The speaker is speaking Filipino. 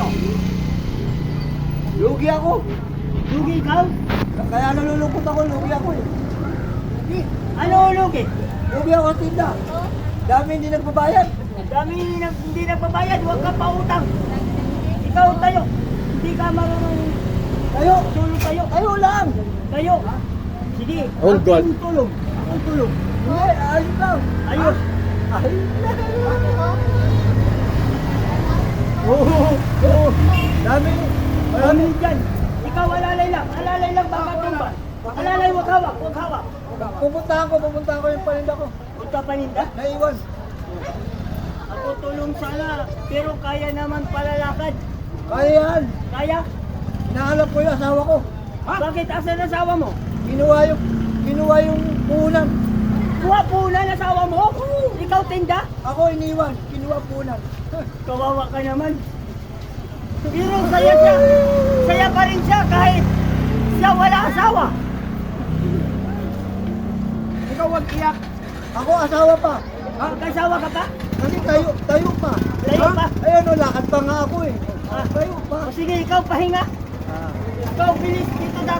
to? Lugi ako. Lugi ikaw? Kaya nalulungkot ako, lugi ako eh. Ano lugi? Lugi ako tinda. Dami hindi nagbabayad. Dami nag, hindi nagbabayad, huwag ka pautang. Ikaw tayo. Hindi ka marunong Tayo, tulong tayo. tayo lang. Tayo. Sige. Oh, God. Akong tulong. Hindi, ayos lang. Ayos. Ayos lang. Oo, oo. Dami. Marami dyan. Ikaw alalay lang. Alalay lang baka tumba. Alalay, huwag hawak. Huwag hawak. Pupuntahan ko, pupuntahan ko yung paninda ko. Punta paninda. Naiwan. Ako tulong sana. Pero kaya naman palalakad. Kaya yan. Kaya? Nahanap ko yung asawa ko. Bakit asan asawa mo? Kinuha yung, kinuha yung puhunan. Kuha punan asawa mo? Ikaw tinda? Ako iniwan, kinuha puhunan. Kawawa ka naman. Pero saya siya. Saya pa rin siya kahit siya wala asawa. Ikaw wag iyak. Ako asawa pa. Ha? Magkasawa ka pa? Kasi tayo, tayo pa. Tayo pa? Ayun o, lakad pa nga ako eh. Ah. Tayo pa. O sige, ikaw pahinga. Ah. Ikaw bilis dito dapat.